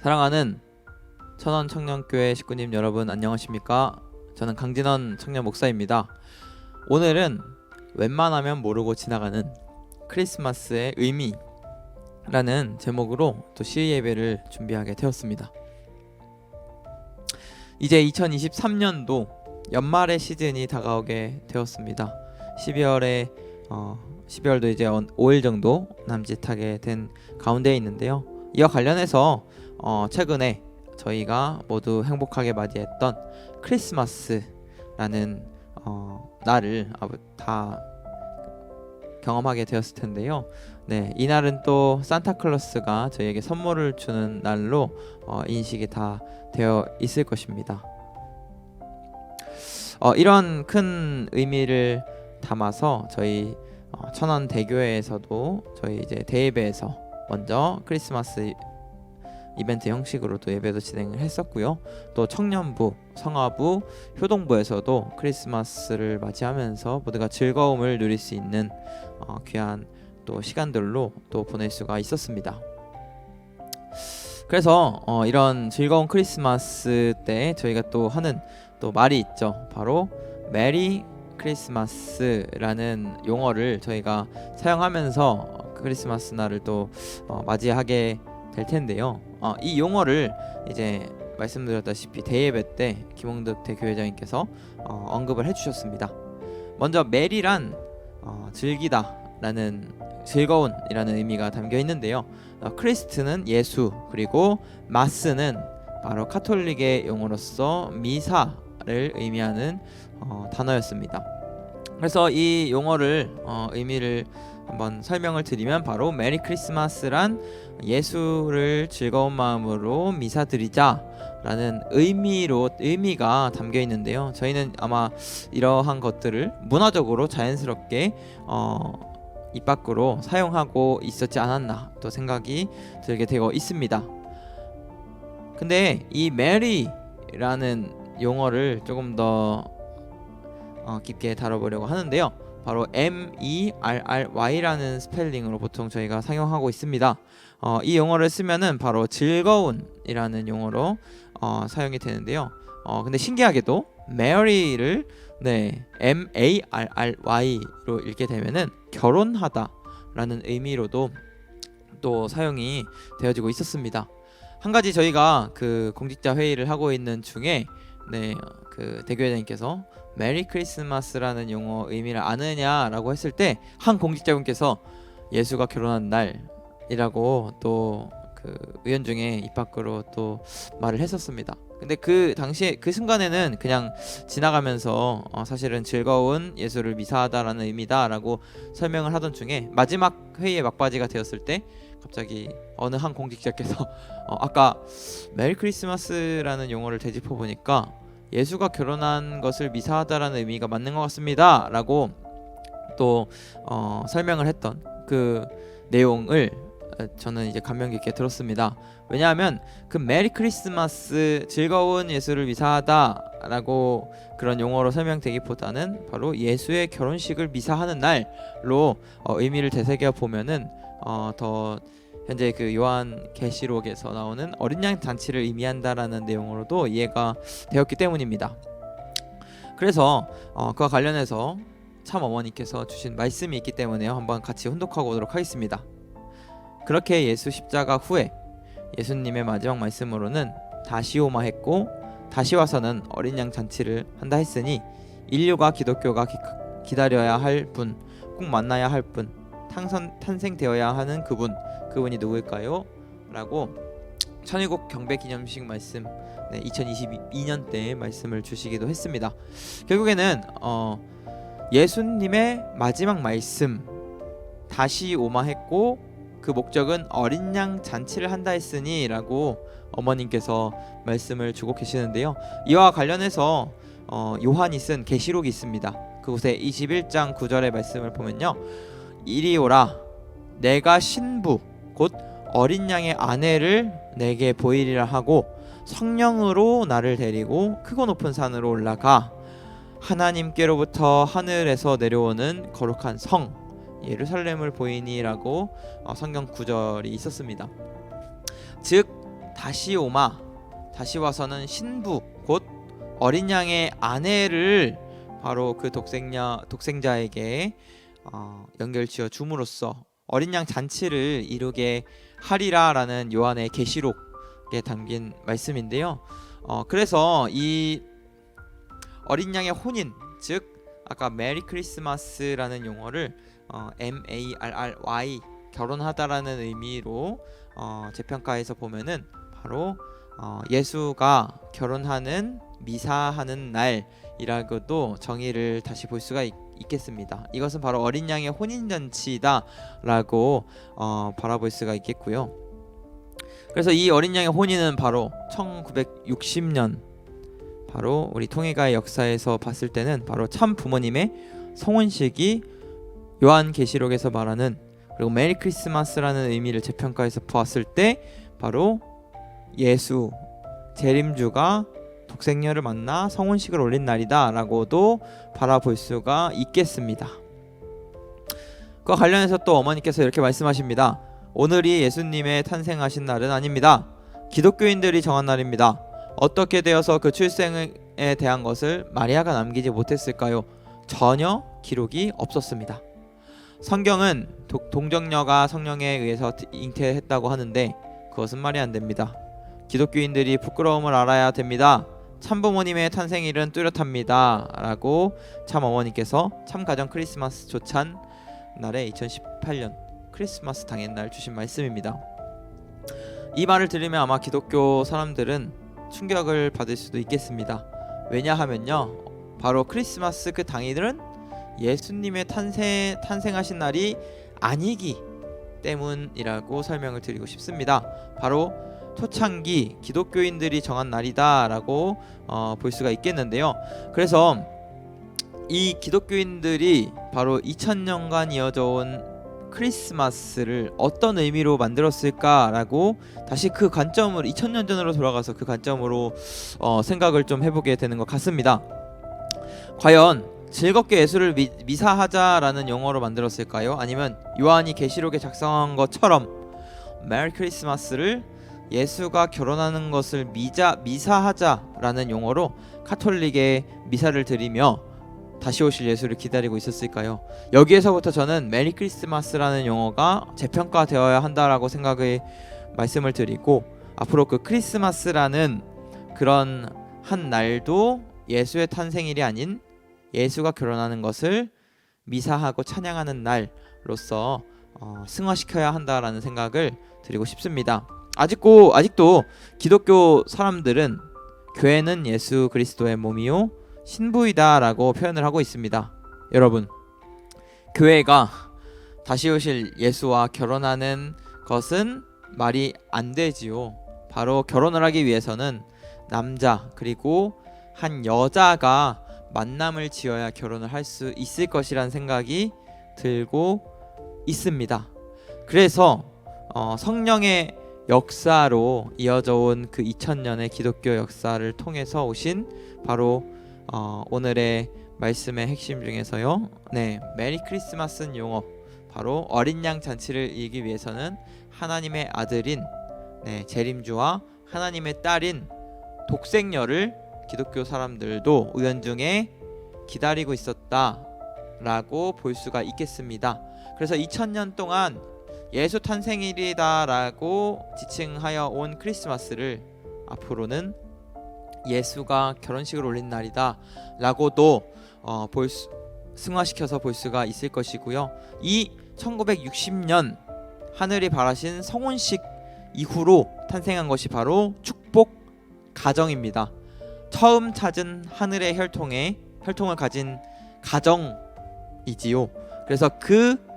사랑하는 천원 청년교회 식구님 여러분 안녕하십니까? 저는 강진원 청년 목사입니다. 오늘은 웬만하면 모르고 지나가는 크리스마스의 의미라는 제목으로 또 시의 예배를 준비하게 되었습니다. 이제 2023년도 연말의 시즌이 다가오게 되었습니다. 12월에 어, 12월도 이제 5일 정도 남짓하게 된 가운데에 있는데요. 이와 관련해서 어, 최근에 저희가 모두 행복하게 맞이했던 크리스마스라는 어, 날을 다 경험하게 되었을 텐데요. 네, 이날은 또 산타클로스가 저희에게 선물을 주는 날로 어, 인식이 다 되어 있을 것입니다. 어, 이런 큰 의미를 담아서 저희 어, 천안 대교회에서도 저희 이제 대예배에서 먼저 크리스마스 이벤트 형식으로도 예배도 진행을 했었고요. 또 청년부, 성화부, 효동부에서도 크리스마스를 맞이하면서 모두가 즐거움을 누릴 수 있는 어, 귀한 또 시간들로 또 보낼 수가 있었습니다. 그래서 어, 이런 즐거운 크리스마스 때 저희가 또 하는 또 말이 있죠. 바로 메리 크리스마스라는 용어를 저희가 사용하면서 크리스마스 날을 또 어, 맞이하게 될 텐데요. 어, 이 용어를 이제 말씀드렸다시피 대예배 때 김홍득 대교회장님께서 어, 언급을 해주셨습니다. 먼저 메리란 어, 즐기다라는 즐거운이라는 의미가 담겨 있는데요. 어, 크리스트는 예수 그리고 마스는 바로 카톨릭의 용어로서 미사를 의미하는 어, 단어였습니다. 그래서 이 용어를 어, 의미를 한번 설명을 드리면 바로 메리 크리스마스란 예수를 즐거운 마음으로 미사 드리자 라는 의미로 의미가 담겨 있는데요. 저희는 아마 이러한 것들을 문화적으로 자연스럽게 어, 입 밖으로 사용하고 있었지 않았나 또 생각이 들게 되어 있습니다. 근데 이 메리라는 용어를 조금 더 어, 깊게 다뤄보려고 하는데요. 바로 M E R R Y라는 스펠링으로 보통 저희가 사용하고 있습니다. 어, 이 용어를 쓰면은 바로 즐거운이라는 용어로 어, 사용이 되는데요. 어, 근데 신기하게도 Mary를 네 M A R R Y로 읽게 되면은 결혼하다라는 의미로도 또 사용이 되어지고 있었습니다. 한 가지 저희가 그 공직자 회의를 하고 있는 중에 네 그 대교회장님께서 메리 크리스마스라는 용어 의미를 아느냐라고 했을 때 한 공직자분께서 예수가 결혼한 날이라고 또 그 의원 중에 입 밖으로 또 말을 했었습니다. 근데 그 당시에 그 순간에는 그냥 지나가면서 어, 사실은 즐거운 예수를 미사하다라는 의미다라고 설명을 하던 중에 마지막 회의의 막바지가 되었을 때 갑자기 어느 한 공직자께서 어, 아까 메리 크리스마스라는 용어를 되짚어 보니까 예수가 결혼한 것을 미사하다라는 의미가 맞는 것 같습니다 라고 또 어, 설명을 했던 그 내용을 어, 저는 이제 감명 깊게 들었습니다. 왜냐하면 그 메리 크리스마스 즐거운 예수를 미사하다라고 그런 용어로 설명되기보다는 바로 예수의 결혼식을 미사하는 날로 어, 의미를 되새겨 보면은 어, 더 현재 그 요한 계시록에서 나오는 어린 양 잔치를 의미한다라는 내용으로도 이해가 되었기 때문입니다. 그래서 어, 그와 관련해서 참 어머니께서 주신 말씀이 있기 때문에요. 한번 같이 혼독하고 오도록 하겠습니다. 그렇게 예수 십자가 후에 예수님의 마지막 말씀으로는 다시 오마 했고 다시 와서는 어린 양 잔치를 한다 했으니 인류가 기독교가 기, 기다려야 할 분, 꼭 만나야 할 분, 탄선, 탄생되어야 하는 그분, 그분이 누구일까요? 라고 천일국 경배 기념식 말씀 네, 2022년 때 말씀을 주시기도 했습니다. 결국에는 어, 예수님의 마지막 말씀 다시 오마 했고 그 목적은 어린 양 잔치를 한다 했으니라고 어머님께서 말씀을 주고 계시는데요. 이와 관련해서 어, 요한이 쓴 계시록이 있습니다. 그곳에 21장 9절의 말씀을 보면요. 이리 오라 내가 신부 곧 어린 양의 아내를 내게 보이리라 하고 성령으로 나를 데리고 크고 높은 산으로 올라가 하나님께로부터 하늘에서 내려오는 거룩한 성 예루살렘을 보이니라고 어, 성경 구절이 있었습니다. 즉 다시 오마 다시 와서는 신부 곧 어린 양의 아내를 바로 그 독생자 독생자에게 어, 연결지어 줌으로써 어린 양 잔치를 이루게 하리라라는 요한의 계시록에 담긴 말씀인데요. 어, 그래서 이 어린 양의 혼인 즉 아까 메리 크리스마스라는 용어를 어, M A R R Y 결혼하다라는 의미로 어, 재평가에서 보면은 바로 어, 예수가 결혼하는 미사하는 날이라고도 정의를 다시 볼 수가 있, 있겠습니다. 이것은 바로 어린 양의 혼인 잔치다라고 어, 바라볼 수가 있겠고요. 그래서 이 어린 양의 혼인은 바로 1960년 바로 우리 통일가의 역사에서 봤을 때는 바로 참 부모님의 성혼식이 요한 계시록에서 말하는 그리고 메리 크리스마스라는 의미를 재평가해서 보았을 때 바로 예수 재림주가 독생녀를 만나 성혼식을 올린 날이다라고도 바라볼 수가 있겠습니다. 그와 관련해서 또 어머니께서 이렇게 말씀하십니다. 오늘이 예수님의 탄생하신 날은 아닙니다. 기독교인들이 정한 날입니다. 어떻게 되어서 그 출생에 대한 것을 마리아가 남기지 못했을까요? 전혀 기록이 없었습니다. 성경은 도, 동정녀가 성령에 의해서 잉태했다고 하는데 그것은 말이 안 됩니다. 기독교인들이 부끄러움을 알아야 됩니다. 참부모님의 탄생일은 뚜렷합니다. 라고 참 어머니께서 참 가정 크리스마스 조찬 날에 2018년 크리스마스 당일 날 주신 말씀입니다. 이 말을 들으면 아마 기독교 사람들은 충격을 받을 수도 있겠습니다. 왜냐하면요. 바로 크리스마스 그 당일은 예수님의 탄생 탄생하신 날이 아니기 때문이라고 설명을 드리고 싶습니다. 바로 초창기 기독교인들이 정한 날이다라고 어, 볼 수가 있겠는데요. 그래서 이 기독교인들이 바로 2000년간 이어져 온 크리스마스를 어떤 의미로 만들었을까라고 다시 그 관점으로 2000년 전으로 돌아가서 그 관점으로 어, 생각을 좀 해보게 되는 것 같습니다. 과연 즐겁게 예수를 미, 미사하자라는 용어로 만들었을까요? 아니면 요한이 계시록에 작성한 것처럼 메리 크리스마스를 예수가 결혼하는 것을 미자 미사하자라는 용어로 카톨릭의 미사를 드리며 다시 오실 예수를 기다리고 있었을까요? 여기에서부터 저는 메리 크리스마스라는 용어가 재평가되어야 한다라고 생각을 말씀을 드리고 앞으로 그 크리스마스라는 그런 한 날도 예수의 탄생일이 아닌 예수가 결혼하는 것을 미사하고 찬양하는 날로서 어, 승화시켜야 한다라는 생각을 드리고 싶습니다. 아직도 아직도 기독교 사람들은 교회는 예수 그리스도의 몸이요 신부이다라고 표현을 하고 있습니다. 여러분, 교회가 다시 오실 예수와 결혼하는 것은 말이 안 되지요. 바로 결혼을 하기 위해서는 남자 그리고 한 여자가 만남을 지어야 결혼을 할 수 있을 것이라는 생각이 들고 있습니다. 그래서 어, 성령의 역사로 이어져 온 그 2000년의 기독교 역사를 통해서 오신 바로 어, 오늘의 말씀의 핵심 중에서요. 네, 메리 크리스마스는 용어 바로 어린 양 잔치를 이기 위해서는 하나님의 아들인 네, 재림주와 하나님의 딸인 독생녀를 기독교 사람들도 의연중에 기다리고 있었다라고 볼 수가 있겠습니다. 그래서 2000년 동안 예수 탄생일이다라고 지칭하여 온 크리스마스를 앞으로는 예수가 결혼식을 올린 날이다라고도 어, 볼 수, 승화시켜서 볼 수가 있을 것이고요. 이 1960년 하늘이 바라신 성혼식 이후로 탄생한 것이 바로 축복 가정입니다. 처음 찾은 하늘의 혈통에 혈통을 가진 가정이지요. 그래서 그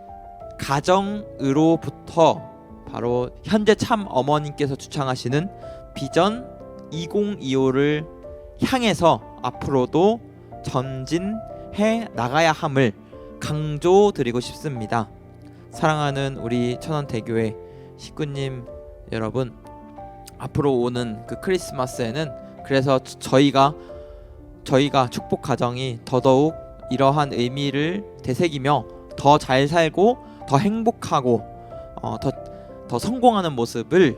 가정으로부터 바로 현재 참 어머님께서 주창하시는 비전 2025를 향해서 앞으로도 전진해 나가야 함을 강조드리고 싶습니다. 사랑하는 우리 천원대교회 식구님 여러분 앞으로 오는 그 크리스마스에는 그래서 저희가 저희가 축복 가정이 더더욱 이러한 의미를 되새기며 더 잘 살고 더 행복하고 어, 더, 더 성공하는 모습을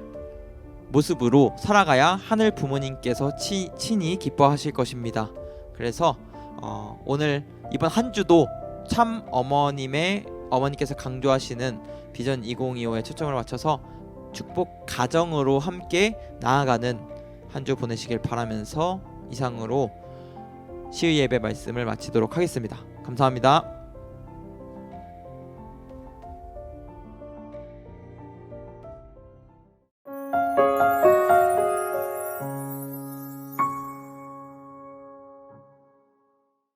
모습으로 살아가야 하늘 부모님께서 치, 친히 기뻐하실 것입니다. 그래서 어, 오늘 이번 한 주도 참 어머님의 어머니께서 강조하시는 비전 2025에 초점을 맞춰서 축복 가정으로 함께 나아가는 한 주 보내시길 바라면서 이상으로 시의 예배 말씀을 마치도록 하겠습니다. 감사합니다.